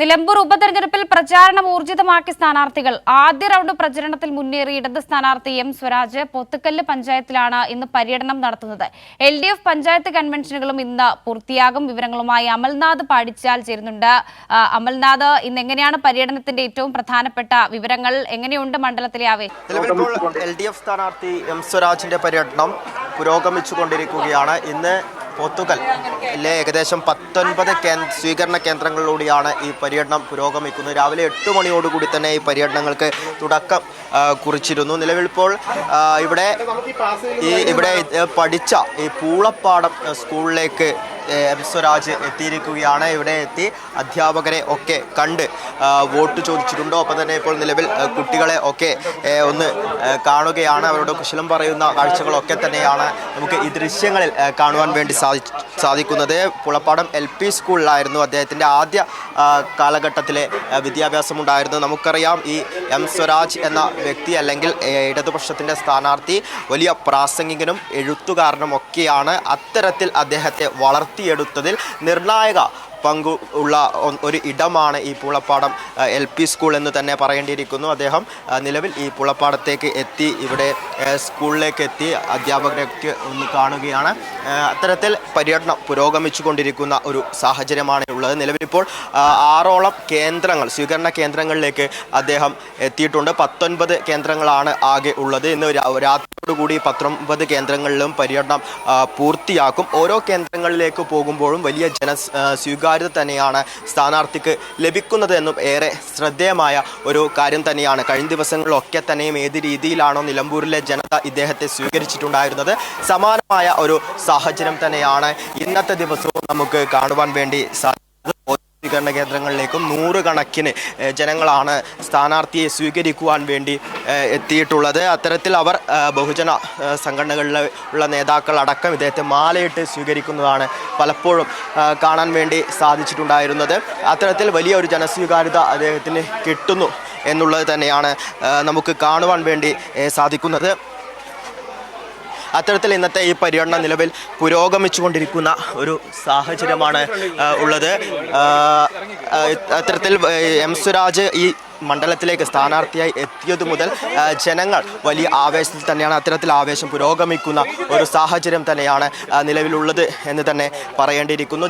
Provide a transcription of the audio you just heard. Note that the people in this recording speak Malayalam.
നിലമ്പൂർ ഉപതെരഞ്ഞെടുപ്പിൽ പ്രചാരണം ഊർജിതമാക്കിയ സ്ഥാനാർത്ഥികൾ. ആദ്യ റൗണ്ട് പ്രചരണത്തിൽ മുന്നേറി ഇടത് സ്ഥാനാർത്ഥി എം സ്വരാജ്. പൊത്തുക്കല്ല് പഞ്ചായത്തിലാണ് ഇന്ന് പര്യടനം നടത്തുന്നത്. എൽ പഞ്ചായത്ത് കൺവെൻഷനുകളും ഇന്ന് പൂർത്തിയാകും. വിവരങ്ങളുമായി അമൽനാഥ് പാടിച്ചാൽ ചേരുന്നുണ്ട്. അമൽനാഥ് ഇന്ന് എങ്ങനെയാണ് പര്യടനത്തിന്റെ ഏറ്റവും പ്രധാനപ്പെട്ട വിവരങ്ങൾ? എങ്ങനെയുണ്ട് മണ്ഡലത്തിലെ ആവേ എൽ ഡി എഫ് സ്ഥാനാർത്ഥി എം സ്വരാജിന്റെ പര്യടനം പുരോഗമിച്ചുകൊണ്ടിരിക്കുകയാണ്. ഇന്ന് പോത്തുകൽ ലെ ഏകദേശം പത്തൊൻപത് കേ- സ്വീകരണ കേന്ദ്രങ്ങളിലൂടെയാണ് ഈ പര്യടനം പുരോഗമിക്കുന്നത്. രാവിലെ എട്ട് മണിയോടുകൂടി തന്നെ ഈ പര്യടനങ്ങൾക്ക് തുടക്കം കുറിച്ചിരുന്നു. നിലവിലിപ്പോൾ ഇവിടെ ഈ ഇവിടെ പഠിച്ച ഈ പൂളപ്പാടം സ്കൂളിലേക്ക് എം സ്വരാജ് എത്തിയിരിക്കുകയാണ്. ഇവിടെ എത്തി അധ്യാപകരെ ഒക്കെ കണ്ട് വോട്ട് ചോദിച്ചിട്ടുണ്ട്? ഒപ്പം തന്നെ ഇപ്പോൾ നിലവിൽ കുട്ടികളെ ഒക്കെ ഒന്ന് കാണുകയാണ്. അവരോട് കുശലം പറയുന്ന കാഴ്ചകളൊക്കെ തന്നെയാണ് നമുക്ക് ഈ ദൃശ്യങ്ങളിൽ കാണുവാൻ വേണ്ടി സാധി സാധിക്കുന്നത്. പുളപ്പാടം എൽ പി സ്കൂളിലായിരുന്നു അദ്ദേഹത്തിന്റെ ആദ്യ കാലഘട്ടത്തിലെ വിദ്യാഭ്യാസം ഉണ്ടായിരുന്നു നമുക്കറിയാം ഈ എം സ്വരാജ് എന്ന വ്യക്തി അല്ലെങ്കിൽ ഇടതുപക്ഷത്തിന്റെ സ്ഥാനാർത്ഥി വലിയ പ്രാസംഗികനും എഴുത്തുകാരനും ഒക്കെയാണ് അത്തരത്തിൽ അദ്ദേഹത്തെ വളർത്തിയെടുത്തതിൽ നിർണായക പങ്കു ഉള്ള ഒരു ഇടമാണ് ഈ പുളപ്പാടം എൽ പി സ്കൂൾ എന്ന് തന്നെ പറയേണ്ടിയിരിക്കുന്നു. അദ്ദേഹം നിലവിൽ ഈ പുളപ്പാടത്തേക്ക് എത്തി ഇവിടെ സ്കൂളിലേക്ക് എത്തി അധ്യാപകരൊക്കെ ഒന്ന് കാണുകയാണ്. അത്തരത്തിൽ പര്യടനം പുരോഗമിച്ചു കൊണ്ടിരിക്കുന്ന ഒരു സാഹചര്യമാണ് ഉള്ളത്. നിലവിലിപ്പോൾ ആറോളം കേന്ദ്രങ്ങൾ സ്വീകരണ കേന്ദ്രങ്ങളിലേക്ക് അദ്ദേഹം എത്തിയിട്ടുണ്ട്. പത്തൊൻപത് കേന്ദ്രങ്ങളാണ് ആകെ ഉള്ളത്. ഇന്ന് രാത്രിയോടുകൂടി പത്തൊൻപത് കേന്ദ്രങ്ങളിലും പര്യടനം പൂർത്തിയാക്കും. ഓരോ കേന്ദ്രങ്ങളിലേക്ക് പോകുമ്പോഴും വലിയ ജന ആ, സ്വീകാര്യത തന്നെയാണ് സ്ഥാനാർത്ഥിക്ക് ലഭിക്കുന്നത് എന്നും ഏറെ ശ്രദ്ധേയമായ ഒരു കാര്യം തന്നെയാണ്. കഴിഞ്ഞ ദിവസങ്ങളിലൊക്കെ തന്നെയും ഏത് രീതിയിലാണോ നിലമ്പൂരിലെ ജനത ഇദ്ദേഹത്തെ സ്വീകരിച്ചിട്ടുണ്ടായിരുന്നത്. സമാനമായ ഒരു സാഹചര്യം തന്നെയാണ് ഇന്നത്തെ ദിവസവും നമുക്ക് കാണുവാൻ വേണ്ടി സാധിച്ചത് സ്വീകരണ കേന്ദ്രങ്ങളിലേക്കും നൂറുകണക്കിന് ജനങ്ങളാണ് സ്ഥാനാർത്ഥിയെ സ്വീകരിക്കുവാൻ വേണ്ടി എത്തിയിട്ടുള്ളത്. അത്തരത്തിൽ അവർ ബഹുജന സംഘടനകളിലെ ഉള്ള നേതാക്കൾ അടക്കം ഇദ്ദേഹത്തെ മാലയിട്ട് സ്വീകരിക്കുന്നതാണ് പലപ്പോഴും കാണാൻ വേണ്ടി സാധിച്ചിട്ടുണ്ടായിരുന്നത്. അത്തരത്തിൽ വലിയ ഒരു ജനസ്വീകാര്യത അദ്ദേഹത്തിന് കിട്ടുന്നു എന്നുള്ളത് തന്നെയാണ് നമുക്ക് കാണുവാൻ വേണ്ടി സാധിക്കുന്നത്. അത്തരത്തിൽ ഇന്നത്തെ ഈ പര്യടനം നിലവിൽ പുരോഗമിച്ചുകൊണ്ടിരിക്കുന്ന ഒരു സാഹചര്യമാണ് ഉള്ളത്. അത്തരത്തിൽ എം സുരാജ് ഈ മണ്ഡലത്തിലേക്ക് സ്ഥാനാർത്ഥിയായി എത്തിയതു മുതൽ ജനങ്ങൾ വലിയ ആവേശത്തിൽ തന്നെയാണ് അത്തരത്തിൽ ആവേശം പുരോഗമിക്കുന്ന ഒരു സാഹചര്യം തന്നെയാണ് നിലവിലുള്ളത് എന്ന് തന്നെ പറയേണ്ടിയിരിക്കുന്നു.